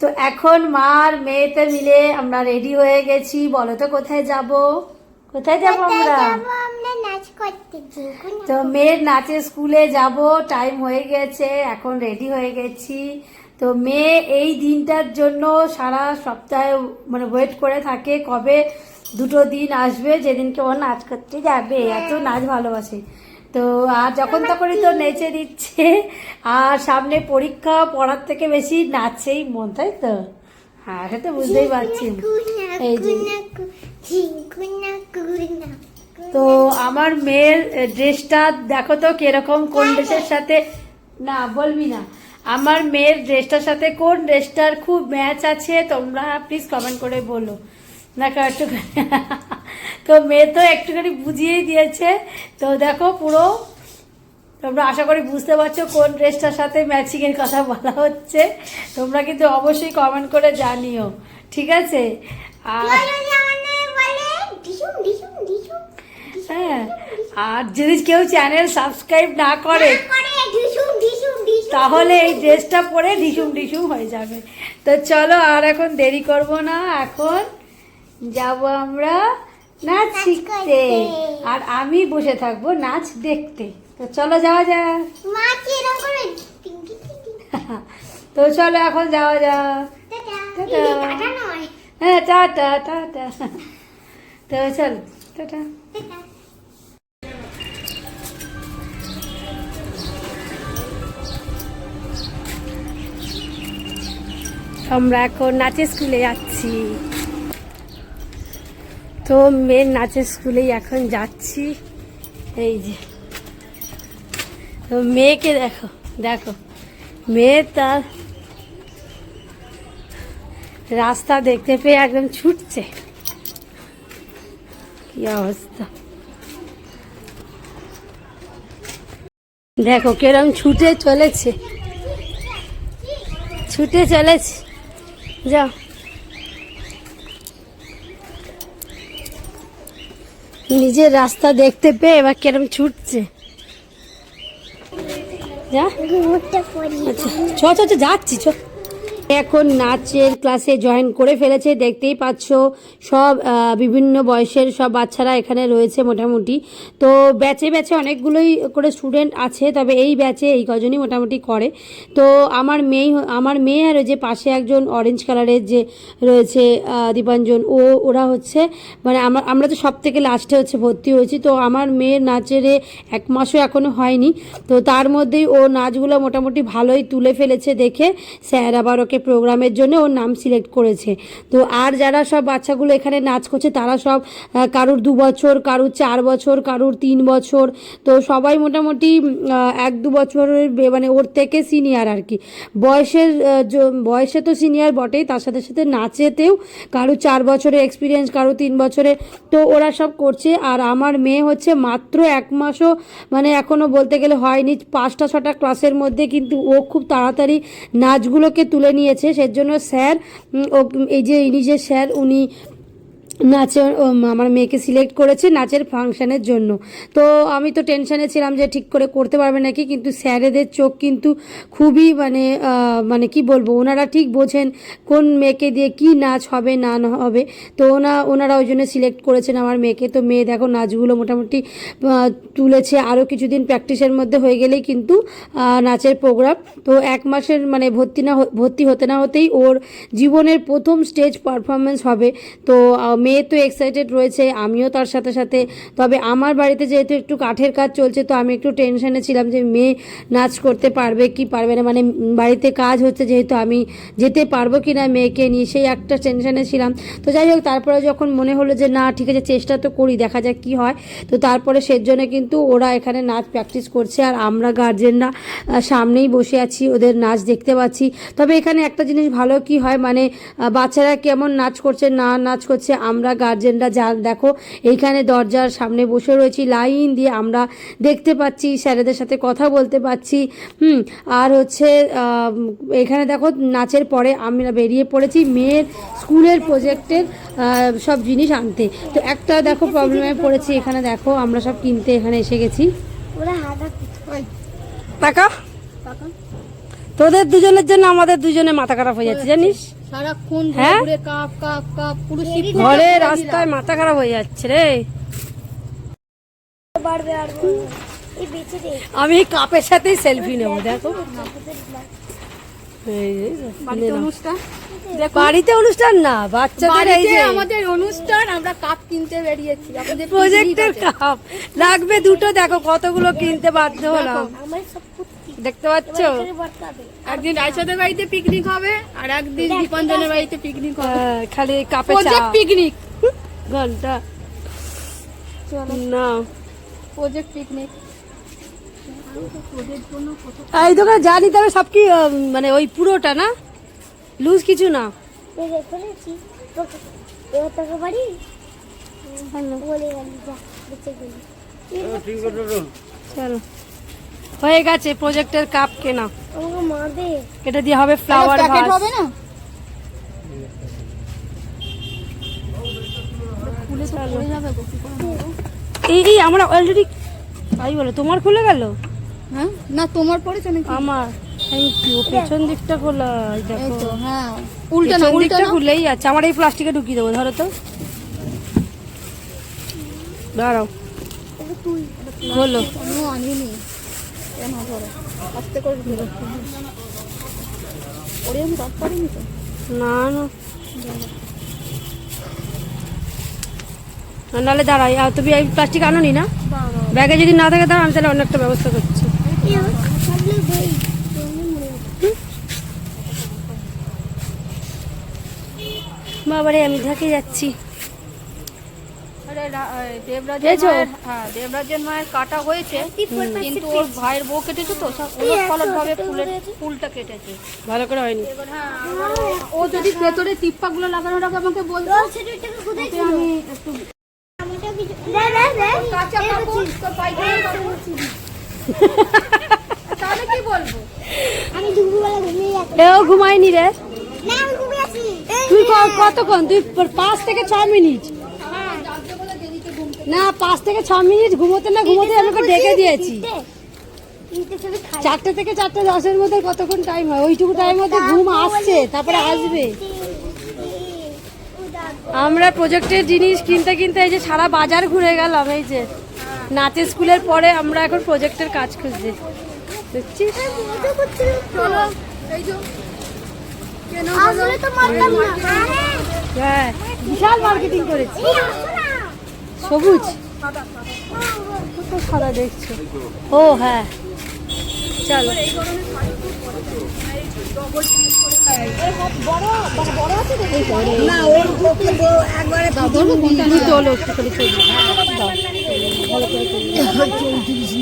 তো এখন মা আর মেয়েতে মিলে আমরা রেডি হয়ে গেছি। বলো তো কোথায় যাব? কোথায় যাব আমরা? তো মেয়ের নাচের স্কুলে যাব টাইম হয়ে গেছে এখন রেডি হয়ে গেছি। তো মেয়ে এই দিনটার জন্য সারা সপ্তাহে মানে ওয়েট করে থাকে কবে দুটো দিন আসবে যেদিনকে ও নাচ করতে যাবে। এত নাচ ভালোবাসে। তো আর যখন তখনই তো নেচে দিচ্ছে আর সামনে পরীক্ষা পড়ার থেকে বেশি নাচেই মন তাই তো? হ্যাঁ সে তো বুঝতেই পারছি। এই যে। না তো আমার মেয়ের ড্রেসটা দেখো তো কীরকম কোন ড্রেসের সাথে? না বলবি না। আমার মেয়ের ড্রেসটার সাথে কোন ড্রেসটার খুব ম্যাচ আছে তোমরা প্লিজ কমেন্ট করে বলো। দেখো একটুখানি তো মেয়ে তো একটুখানি বুঝিয়েই দিয়েছে। তো দেখো পুরো তোমরা আশা করি বুঝতে পারছ কোন ড্রেসটার সাথে ম্যাচিংয়ের কথা বলা হচ্ছে। তোমরা কিন্তু অবশ্যই কমেন্ট করে জানিও ঠিক আছে? আর হ্যাঁ আর যদি কেউ চ্যানেল সাবস্ক্রাইব না করে তাহলে এই ড্রেসটা পরে ঢিসুম ঢিসুম হয়ে যাবে। তো চলো আর এখন দেরি করব না এখন যাব আমরা নাচ শিখতে। আর আমি বসে থাকব নাচ দেখতে। তো চলো যাওয়া যাক। তো চলো এখন যাওয়া যাক। নয়। হ্যাঁ টাটা টাটা। তো চলো টাটা। আমরা এখন নাচের স্কুলে যাচ্ছি। তো মেয়ের নাচের স্কুলেই এখন যাচ্ছি। এই যে। তো মেয়েকে দেখো দেখো। মেয়ে তার রাস্তা দেখতে পেয়ে একদম ছুটছে। কি অবস্থা। দেখো কিরম ছুটে চলেছে। ছুটে চলেছে। যাও। নিজের রাস্তা দেখতে পেয়ে এবার কেরম ছুটছে। যা। আচ্ছা চ যাচ্ছি চ। এখন নাচের ক্লাসে জয়েন করে ফেলেছে, দেখতেই পাচ্ছ। সব বিভিন্ন বয়সের সব বাচ্চারা এখানে রয়েছে মোটামুটি। তো ব্যাচে ব্যাচে অনেকগুলোই করে স্টুডেন্ট আছে, তবে এই ব্যাচে এই কজনই মোটামুটি করে। তো আমার মেয়ে আমার মেয়ে আর যে পাশে একজন অরেঞ্জ কালারের যে রয়েছে দীপাঞ্জন, ও, ওরা হচ্ছে মানে আমরা আমরা তো সব থেকে লাস্টে হচ্ছে ভর্তি হয়েছি। তো আমার মেয়ের নাচের এক মাসও এখনও হয়নি। তো তার মধ্যেই ও নাচগুলো মোটামুটি ভালোই তুলে ফেলেছে দেখে। স্যার আবার ওকে প্রোগ্রামের জন্য ওর নাম সিলেক্ট করেছে। তো আর যারা সব বাচ্চাগুলো এখানে নাচ করছে, তারা সব কারুর দু বছর, কারুর চার বছর, কারুর তিন বছর। তো সবাই মোটামুটি এক দু বছরের মানে ওর থেকে সিনিয়র আর কি। বয়সের বয়সে তো সিনিয়র বটেই, তার সাথে সাথে নাচেতেও কারও চার বছরের এক্সপিরিয়েন্স কারও তিন বছরে তো ওরা সব করছে, আর আমার মেয়ে হচ্ছে মাত্র এক মাসও মানে এখনও বলতে গেলে হয়নি, পাঁচটা ছটা ক্লাসের মধ্যে, কিন্তু ও খুব তাড়াতাড়ি নাচগুলোকে তুলে নিয়েছে সেজন্য স্যার ও এই যে ইনি যে স্যার উনি নাচে ও আমার মেয়েকে সিলেক্ট করেছে নাচের ফাংশানের জন্য। তো আমি তো টেনশানে ছিলাম যে ঠিক করে করতে পারবে নাকি, কিন্তু স্যারেদের চোখ কিন্তু খুবই মানে মানে কি বলব, ওনারা ঠিক বোঝেন কোন মেয়েকে দিয়ে কি নাচ হবে, না না হবে। তো ওনা, ওনারা ওই জন্য সিলেক্ট করেছেন আমার মেয়েকে। তো মেয়ে দেখো নাচগুলো মোটামুটি তুলেছে আরও কিছুদিন প্র্যাকটিসের মধ্যে হয়ে গেলেই কিন্তু নাচের প্রোগ্রাম তো এক মাসের মানে ভর্তি না, ভর্তি হতে না হতেই ওর জীবনের প্রথম স্টেজ পারফরমেন্স হবে। তো মেয়ে তো এক্সাইটেড রয়েছে, আমিও তার সাথে সাথে। তবে আমার বাড়িতে যেহেতু একটু কাঠের কাজ চলছে, তো আমি একটু টেনশনে ছিলাম যে মেয়ে নাচ করতে পারবে কি পারবে না। মানে বাড়িতে কাজ হচ্ছে যেহেতু আমি যেতে পারব কি না মেয়েকে নিয়ে, সেই একটা টেনশনে ছিলাম। তো যাই হোক তারপরে যখন মনে হলো যে না, ঠিক আছে, চেষ্টা তো করি, দেখা যাক কি হয়। তো তারপরে সেজন্য কিন্তু ওরা এখানে নাচ প্র্যাকটিস করছে, আর আমরা গার্জেনরা সামনেই বসে আছি, ওদের নাচ দেখতে পাচ্ছি। তবে এখানে একটা জিনিস ভালো কি হয় মানে বাচ্চারা কেমন নাচ করছে, না নাচ করছে আমরা গার্জেনরা যা দেখো এইখানে দরজার সামনে বসে রয়েছি লাইন দিয়ে আমরা দেখতে পাচ্ছি স্যারেদের সাথে কথা বলতে পাচ্ছি হুম আর হচ্ছে এখানে দেখো নাচের পরে আমরা বেরিয়ে পড়েছি মেয়ের স্কুলের প্রজেক্টের সব জিনিস আনতে। তো একটা দেখো প্রবলেমে পড়েছি এখানে দেখো আমরা সব কিনতে এখানে এসে গেছি। ওরা টাকা তোদের দুজনের জন্য আমাদের দুজনে মাথা খারাপ হয়ে যাচ্ছে জানিস? সারাক্ষণ ঘুরে হ্যাঁ? কাপ কাপ কাপ পুরো ঘরে রাস্তায় মাথা খারাপ হয়ে যাচ্ছে রে। বাড়বে আর এই বেঁচে দে। আমি কাপের সাথেই সেলফি নেব দেখো। বাড়িতে অনুষ্ঠান? বাড়িতে অনুষ্ঠান না বাচ্চাদের এই যে। আমাদের অনুষ্ঠান আমরা কাপ কিনতে বেরিয়েছি প্রজেক্টের কাপ। লাগবে দুটো দেখো কতগুলো কিনতে বাধ্য হলাম। আমার দেখতে পাচ্ছ? একদিন রায়সাদের বাড়িতে পিকনিক হবে আর একদিন দীপঞ্জনের বাড়িতে পিকনিক হবে। খালি কাপে চা। পিকনিক ঘণ্টা। না। প্রজেক্ট পিকনিক এই দোকানে জানি তবে সব কি মানে ওই পুরোটা না? লুজ কিছু না। যে যা চলো। হয়ে গেছে প্রজেক্টের কাপ কেনা। এটা দিয়ে হবে ফ্লাওয়ার ভাস হবে না? এই এই আমরা অলরেডি তাই বলো তোমার খুলে গেল? হ্যাঁ? না তোমার পড়েছে নাকি? আমার। থ্যাংক ইউ পেছন দিকটা খোলা দেখো। হ্যাঁ। উল্টা না উল্টা খুললেই আছে আমার এই প্লাস্টিকে ঢুকিয়ে দেবো ধরো তো। দাঁড়াও। হলো আমিও আনিনি। কেন ধরো? আস্তে করে ঢুকে ওরে আমি রাত পারিনি তো? না না। নাহলে দাঁড়াই আর তুমি এই প্লাস্টিক আনোনি না? ব্যাগে যদি না থাকে দাঁড়া আমি তাহলে অন্য একটা ব্যবস্থা করছি। বাবারে আমি ঢাকে যাচ্ছি। দেবরাজের মায়ের হ্যাঁ দেবরাজের মায়ের কাটা হয়েছে কিন্তু ওর ভাইয়ের বউ কেটেছে তো সব পালট ভাবে ফুলের ফুলটা কেটেছে। ভালো করে হয়নি। হ্যাঁ ও যদি ভেতরে টিপ্পা গুলো লাগানো রাখে আমাকে বলতো আমি একটু আমাকে কিছু দে দে দে কাঁচা কাপড় তো পাইকারি কাপড়। তাহলে কি বলব? আমি দুপুরবেলা ঘুমিয়ে যাচ্ছি এও ঘুমায়নি রে। না আমি ঘুমিয়ে আছি। তুই কতক্ষণ? তুই পাঁচ থেকে ছ মিনিট। না পাঁচ থেকে ছ মিনিট ঘুমোতে না ঘুমোতে আমাকে ডেকে দিয়েছি। চারটে থেকে চারটে দশের মধ্যে কতক্ষণ টাইম হয়? ওইটুকু টাইম মধ্যে ঘুম আসছে তারপরে আসবে। আমরা প্রজেক্টের জিনিস কিনতে কিনতে এই যে সারা বাজার ঘুরে গেলাম এই যে। নাচের স্কুলের পরে আমরা এখন প্রজেক্টের কাজ খুঁজছি। দেখছিস? হ্যাঁ বিশাল মার্কেটিং করেছি। সবুজ? কত সাদা দেখছ। ও হ্যাঁ। চলো। ছবি।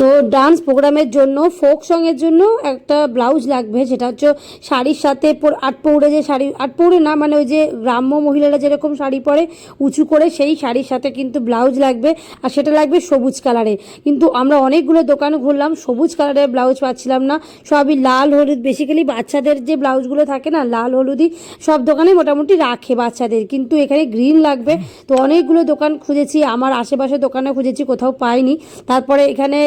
তো ডান্স প্রোগ্রামের জন্য ফোক সঙের জন্য একটা ব্লাউজ লাগবে সেটা হচ্ছে শাড়ির সাথে আট পৌড়ে যে শাড়ি, আট পৌড়ে না মানে ওই যে গ্রাম্য মহিলারা যেরকম শাড়ি পরে, উঁচু করে সেই শাড়ির সাথে কিন্তু ব্লাউজ লাগবে, আর সেটা লাগবে সবুজ কালারে কিন্তু আমরা অনেকগুলো দোকান ঘুরলাম, সবুজ কালারের ব্লাউজ পাচ্ছিলাম না, সবই লাল হলুদ বেসিক্যালি বাচ্চাদের যে ব্লাউজগুলো থাকে না, লাল হলুদই, সব দোকানে মোটামুটি রাখে বাচ্চাদের, কিন্তু এখানে গ্রিন লাগবে। তো অনেকগুলো দোকান খুঁজেছি, আমার আশেপাশে দোকানে খুঁজেছি, কোথাও পাইনি। তারপরে এখানে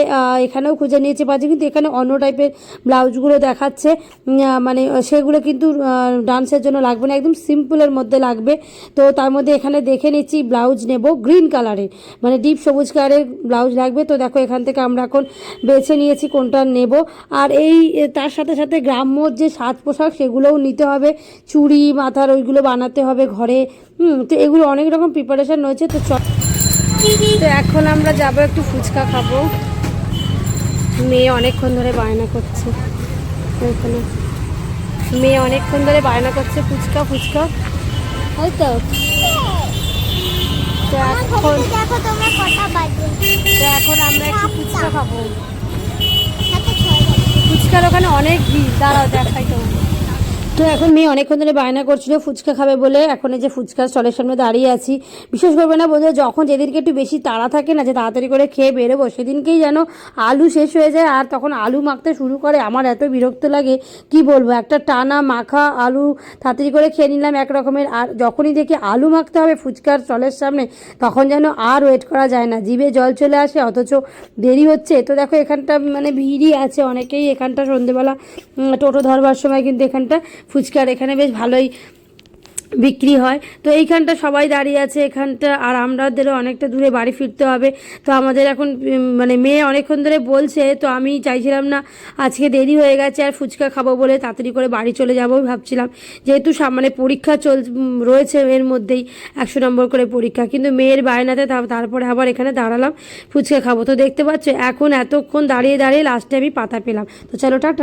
এখানেও খুঁজে নিয়েছি পাচ্ছি কিন্তু এখানে অন্য টাইপের ব্লাউজগুলো দেখাচ্ছে। মানে সেগুলো কিন্তু ডান্সের জন্য লাগবে না, একদম সিম্পলের মধ্যে লাগবে। তো তার মধ্যে এখানে দেখে নিচ্ছি, ব্লাউজ নেব গ্রিন কালারের মানে ডিপ সবুজ কালারের ব্লাউজ লাগবে। তো দেখো, এখান থেকে আমরা এখন বেছে নিয়েছি কোনটা নেব। আর এই তার সাথে সাথে গ্রাম্য যে সাজ পোশাক, সেগুলোও নিতে হবে। চুড়ি, মাথার ওইগুলো বানাতে হবে ঘরে। হুম, তো এগুলো অনেক রকম প্রিপারেশন রয়েছে। তো তো এখন আমরা যাব একটু ফুচকা খাব। মেয়ে অনেকক্ষণ ধরে বায়না করছে। ওইখানে মেয়ে অনেকক্ষণ ধরে বায়না করছে ফুচকা ফুচকা। তাই তো। এখন এখন আমরা একটু ফুচকা খাব। ছয় বাজে ফুচকার ওখানে অনেক ভিড়। দাঁড়াও। তো এখন মেয়ে অনেকক্ষণ ধরে বায়না করছিল, ফুচকা খাবে বলে। এখন এই যে ফুচকা স্টলের সামনে দাঁড়িয়ে আছি। বিশেষ করবে না বোধহয় যখন যেদিনকে একটু বেশি তাড়া থাকে না যে তাড়াতাড়ি করে খেয়ে বেরোবো, সেদিনকেই যেন আলু শেষ হয়ে যায়। আর তখন আলু মাখতে শুরু করে, আমার এত বিরক্ত লাগে, কি বলব? একটা টানা মাখা আলু তাড়াতাড়ি করে খেয়ে নিলাম এক রকমের। আর যখনই দেখি আলু মাখতে হবে ফুচকার স্টলের সামনে, তখন যেন আর ওয়েট করা যায় না। জিভে জল চলে আসে, অথচ দেরি হচ্ছে। তো দেখো, এখানটা মানে ভিড়ই আছে অনেকেই। এখানটা সন্ধেবেলা টোটো ধরবার সময় কিন্তু এখানটা ফুচকার এখানে বেশ ভালোই বিক্রি হয়। তো এইখানটা সবাই দাঁড়িয়ে আছে, এখানটা আর আমাদেরও অনেকটা দূরে বাড়ি ফিরতে হবে। তো আমাদের এখন মানে মেয়ে অনেকক্ষণ ধরে বলছে, তো আমি চাইছিলাম না আজকে দেরি হয়ে গেছে আর ফুচকা খাব বলে তাড়াতাড়ি করে বাড়ি চলে যাব ভাবছিলাম। যেহেতু সামনে পরীক্ষা চল রয়েছে এর মধ্যেই একশো নম্বর করে পরীক্ষা, কিন্তু মেয়ের বায়নাতে তারপরে আবার এখানে দাঁড়ালাম, ফুচকা খাব। তো দেখতে পাচ্ছ, এখন এতক্ষণ দাঁড়িয়ে দাঁড়িয়ে লাস্টে আমি পাতা পেলাম। তো চলো, টাটা।